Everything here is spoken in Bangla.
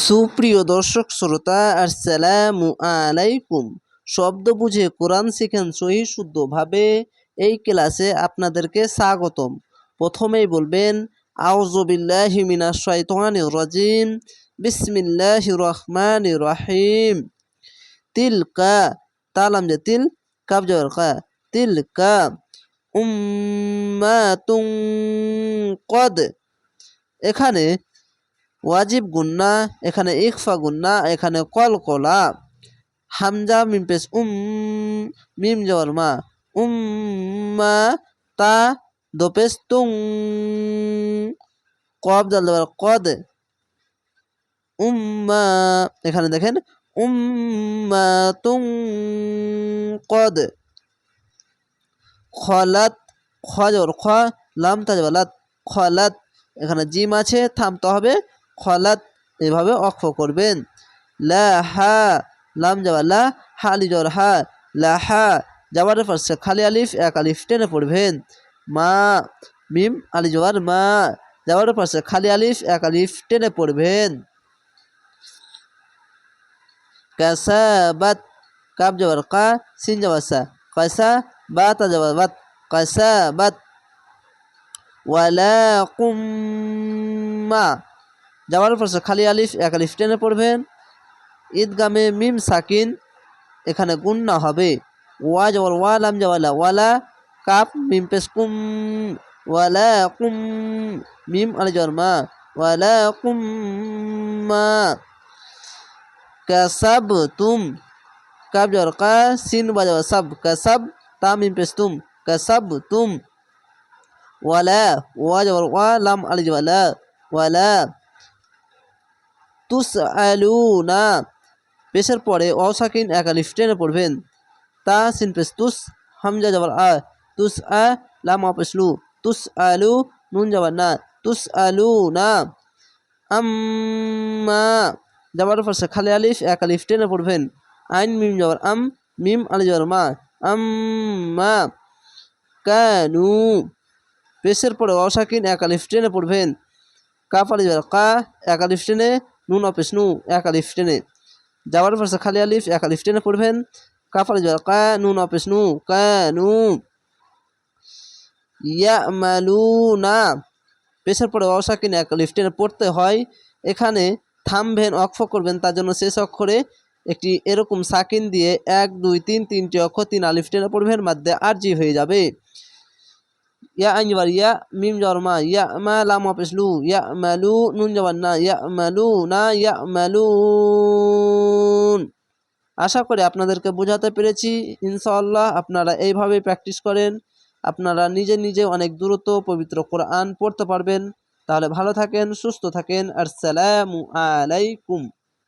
সুপ্রিয় দর্শক শ্রোতা, আসসালামু আলাইকুম। শব্দ বুঝে কোরআন শিখেন সহি শুদ্ধভাবে এই ক্লাসে আপনাদেরকে স্বাগতম। প্রথমেই বলবেন আউজবিল্লাহি মিনাশ শাইতানির রাজিম, বিসমিল্লাহির রহমানির রহিম। তিলকা, তালাম যে তিল কাব জবর কা, তিলকা। উম্মাতুন কদ। এখানে ওয়াজিব গুন্না, এখানে ইকফা গুন্না, এখানে কলকলা হামজা, মিম পেশ উম, মিম জবর মা। উম্মা তা দোপেশ তুং। কব জাল দেবার কদ। উম্মা এখানে দেখেন উম্মা তুং, কদ। খলাত, খ জবর খ, লাম তাজবালাত খলাত, এখানে জিম আছে, থামতে হবে। খলাত এভাবে অক্ষ করবেন। লা লাম যাওয়া লা, হা হা, লা, হা যাওয়ার খালি আলিফ, এক আলিফ টেনে পড়বেন। মা, মিম, আলি জওয়ার মা যাওয়ার পাশে খালি আলিফ, এক আলিফ টেনে পড়বেন। কাসাবাত কাব যাওয়ার কা, সিন যাওয়ার সা কাসা বাতা যাওয়ার বাত। কাসাবাত ওয়ালা কুম্মা যাওয়ার পর খালি আলিফ, এক আলিফ টেনে পড়বেন। ঈদগামে মিম সাকিন, এখানে গুন্না হবে। ওয়া যাওয়ার ওয়া লাম যাওয়ালা ওয়ালা কাপ মিম পেস কুম, ওয়ালা কুম মিম আলি যাওয়ার মা ওয়ালা কুম্মা কাসাব তুম কাব যাওয়ার কা, সিন বাজাওয়া সাব, কাসাব তা মিম পেস তুম কাসাব তুম ওয়ালা ওয়া যাওয়ার ওয়া লাম আলি যাওয়ালা ওয়ালা তুস আলুনা পেশের পরে অসাকিন এক আলিফ টেনে পড়বেন। তা সিন তুস, হামজা যাবার আ, তুস আ, লাম পেশলু তুস আলু নুন যাবার না, তুস আলু না। আম্মা যাবার পাশে খালি আলিফ এক আলিফ টেনে পড়বেন। আইন, মিম যাবার আম, মিম আলি যাবার মা। আম্মা, কানু, পেশের পরে অসাকিন এক আলিফ টেনে পড়বেন। কাপ আলি যাবার কা এক আলিফ টেনে নুন অফিস নু, এক আলিফ টেনে। যাওয়ার পাশে খালি আলিফ, এক আলিফ টেনে পড়বেন। কাফালি যাওয়ার কা নুন অফিস নু, কা নু। ইয়া মালু না পেশের পরে অসাকিন এক আলিফ টেনে পড়তে হয়। এখানে থামবেন, অক্ষ করবেন, তার জন্য শেষ অক্ষরে একটি এরকম সাকিন দিয়ে এক, দুই, তিন, তিনটি অক্ষর তিন আলিফ টেনে পড়বেন মাধ্যমে আরজি হয়ে যাবে। ইয়া আইন যাবার ইয়া মিম যাওয়ার মা ইয়া মা লাম অফিস লু ইয়া মালু নুন যাবার না ইয়া মালু না ইয়া মালুন আশা করি আপনাদেরকে বোঝাতে পেরেছি। ইনশাআল্লাহ আপনারা এইভাবে প্র্যাকটিস করেন। আপনারা নিজে নিজে অনেক দূরত্ব পবিত্র কোরআন পড়তে পারবেন। তাহলে ভালো থাকেন, সুস্থ থাকেন। আসসালামু আলাইকুম।